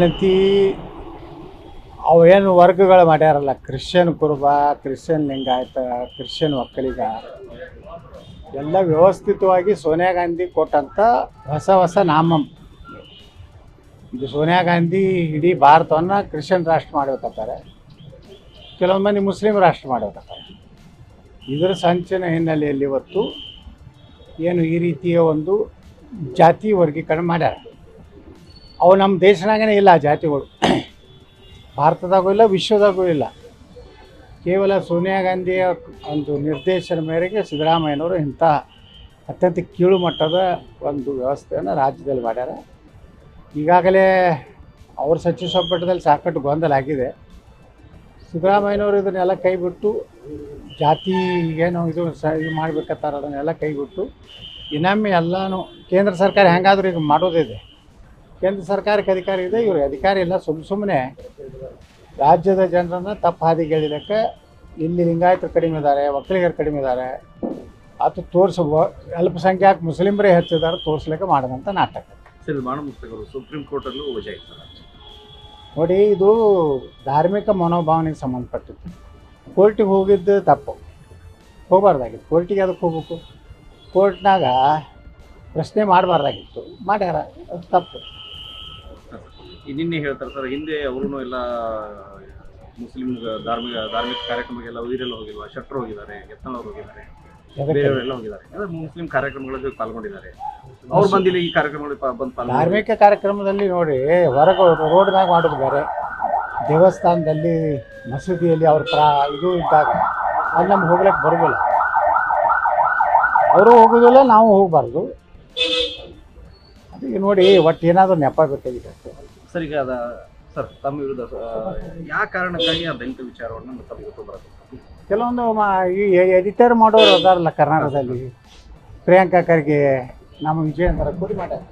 ಗಣತಿ ಅವೇನು ವರ್ಗಗಳು ಮಾಡ್ಯಾರಲ್ಲ, Christian Kuruba, Christian Lingayat, Christian Vokkaliga, ಎಲ್ಲ ವ್ಯವಸ್ಥಿತವಾಗಿ ಸೋನಿಯಾ ಗಾಂಧಿ ಕೊಟ್ಟಂಥ ಹೊಸ ಹೊಸ ನಾಮಂ ಇದು ಸೋನಿಯಾ ಗಾಂಧಿ ಇಡೀ ಭಾರತವನ್ನು ಕ್ರಿಶ್ಚಿಯನ್ ರಾಷ್ಟ್ರ ಮಾಡ್ಬೇಕಂತಾರೆ. ಕೆಲವೊಂದು ಮಂದಿ ಮುಸ್ಲಿಂ ರಾಷ್ಟ್ರ ಮಾಡ್ಬೇಕಂತಾರೆ. ಇದರ ಸಂಚಿನ ಹಿನ್ನೆಲೆಯಲ್ಲಿ ಇವತ್ತು ಏನು ಈ ರೀತಿಯ ಒಂದು ಜಾತಿ ವರ್ಗೀಕರಣ ಮಾಡ್ಯಾರ. ಅವು ನಮ್ಮ ದೇಶನಾಗೇ ಇಲ್ಲ ಜಾತಿಗಳು. ಭಾರತದಾಗೂ ಇಲ್ಲ, ವಿಶ್ವದಾಗೂ ಇಲ್ಲ. ಕೇವಲ ಸೋನಿಯಾ ಗಾಂಧಿಯ ಒಂದು ನಿರ್ದೇಶನ ಮೇರೆಗೆ ಸಿದ್ದರಾಮಯ್ಯನವರು ಇಂಥ ಅತ್ಯಂತ ಕೀಳು ಮಟ್ಟದ ಒಂದು ವ್ಯವಸ್ಥೆಯನ್ನು ರಾಜ್ಯದಲ್ಲಿ ಮಾಡ್ಯಾರ. ಈಗಾಗಲೇ ಅವ್ರ ಸಚಿವ ಸಂಪುಟದಲ್ಲಿ ಸಾಕಷ್ಟು ಗೊಂದಲ ಆಗಿದೆ. ಸಿದ್ದರಾಮಯ್ಯನವರು ಇದನ್ನೆಲ್ಲ ಕೈಬಿಟ್ಟು ಜಾತಿ ಏನು ಇದು ಸ ಇದು ಮಾಡ್ಬೇಕಂತಾರೆ ಅದನ್ನೆಲ್ಲ ಕೈಬಿಟ್ಟು ಇನ್ನೊಮ್ಮೆ ಎಲ್ಲನೂ ಕೇಂದ್ರ ಸರ್ಕಾರ ಹೆಂಗಾದರೂ ಈಗ ಮಾಡೋದಿದೆ ಕೇಂದ್ರ ಸರ್ಕಾರಕ್ಕೆ ಅಧಿಕಾರಿ ಇದೆ. ಇವ್ರಿಗೆ ಅಧಿಕಾರಿ ಇಲ್ಲ ಸುಮ್ಮ ಸುಮ್ಮನೆ ರಾಜ್ಯದ ಜನರನ್ನು ತಪ್ಪು ಹಾದಿಗೆ ಎಳಿಲಿಕ್ಕೆ ಇಲ್ಲಿ ಲಿಂಗಾಯತರು ಕಡಿಮೆ ಇದ್ದಾರೆ ಒಕ್ಕಲಿಗರು ಕಡಿಮೆ ಇದ್ದಾರೆ. ಅದು ತೋರಿಸ ಅಲ್ಪಸಂಖ್ಯಾತ ಮುಸ್ಲಿಮರೇ ಹೆಚ್ಚಿದ್ದಾರೆ ತೋರಿಸ್ಲಿಕ್ಕೆ ಮಾಡಿದಂಥ ನಾಟಕ. ಸುಪ್ರೀಂ ಕೋರ್ಟಲ್ಲೂ ವಜಾ ನೋಡಿ ಇದು ಧಾರ್ಮಿಕ ಮನೋಭಾವನೆಗೆ ಸಂಬಂಧಪಟ್ಟಿತ್ತು ಕೋರ್ಟಿಗೆ ಹೋಗಿದ್ದು ತಪ್ಪು. ಹೋಗಬಾರ್ದಾಗಿತ್ತು. ಕೋರ್ಟಿಗೆ ಅದಕ್ಕೆ ಹೋಗ್ಬೇಕು. ಕೋರ್ಟ್ನಾಗ ಪ್ರಶ್ನೆ ಮಾಡಬಾರ್ದಾಗಿತ್ತು. ಮಾಡ್ಯಾರ ಅದು ತಪ್ಪು. ನಿನ್ನೆ ಹೇಳ್ತಾರೆ ಸರ್ ಹಿಂದೆ ಅವರು ಎಲ್ಲ ಮುಸ್ಲಿಂ ಧಾರ್ಮಿಕ ಧಾರ್ಮಿಕ ಕಾರ್ಯಕ್ರಮಕ್ಕೆಲ್ಲ ವೀರೆಲ್ಲ ಹೋಗಿಲ್ವಾ? ಶೆಟ್ರು ಹೋಗಿದ್ದಾರೆ ಎತ್ತನವ್ರು ಹೋಗಿದ್ದಾರೆ ಹೋಗಿದಾರೆ ಬೇರೆಯವರೆಲ್ಲ ಹೋಗಿದ್ದಾರೆ. ಅಂದ್ರೆ ಮುಸ್ಲಿಂ ಕಾರ್ಯಕ್ರಮಗಳಲ್ಲಿ ಪಾಲ್ಗೊಂಡಿದ್ದಾರೆ. ಅವ್ರು ಬಂದಿಲ್ಲ ಈ ಕಾರ್ಯಕ್ರಮಗಳಲ್ಲಿ ಪಾ- ಬಂದು ಧಾರ್ಮಿಕ ಕಾರ್ಯಕ್ರಮದಲ್ಲಿ ನೋಡಿ ಹೊರಗ ರೋಡ್ನಾಗ ಮಾಡೋದು ಬೇರೆ. ದೇವಸ್ಥಾನದಲ್ಲಿ ಮಸೀದಿಯಲ್ಲಿ ಅವ್ರ ಪ್ರಾ ಇದು ಇದ್ದಾಗ ಅಲ್ಲಿ ನಮ್ಗೆ ಹೋಗ್ಲಿಕ್ಕೆ ಬರೋದಿಲ್ಲ. ಅವರು ಹೋಗೋದಿಲ್ಲ ನಾವು ಹೋಗಬಾರ್ದು. ಅದಕ್ಕೆ ನೋಡಿ ಒಟ್ಟು ಏನಾದರೂ ನೆಪ ಬೇಕಾಗಿದೆ ಅಷ್ಟೇ. ಸರ್ ಈಗ ಅದ ಸರ್ ತಮ್ಮ ವಿರುದ್ಧ ಯಾವ ಕಾರಣಕ್ಕಾಗಿ ಆ ಬೆಂಕಿ ವಿಚಾರವನ್ನು ತಮಗೆ ಗೊತ್ತು ಬರುತ್ತೆ? ಕೆಲವೊಂದು ಮಾ ಈ ಎಡಿಟರ್ ಮಾಡೋರು ಅದಾರಲ್ಲ ಕರ್ನಾಟಕದಲ್ಲಿ. ಪ್ರಿಯಾಂಕಾ ಖರ್ಗೆ ನಮ್ಮ ವಿಜಯೇಂದ್ರ ಕೂಡಿ ಮಾಡ್ಯಾರ.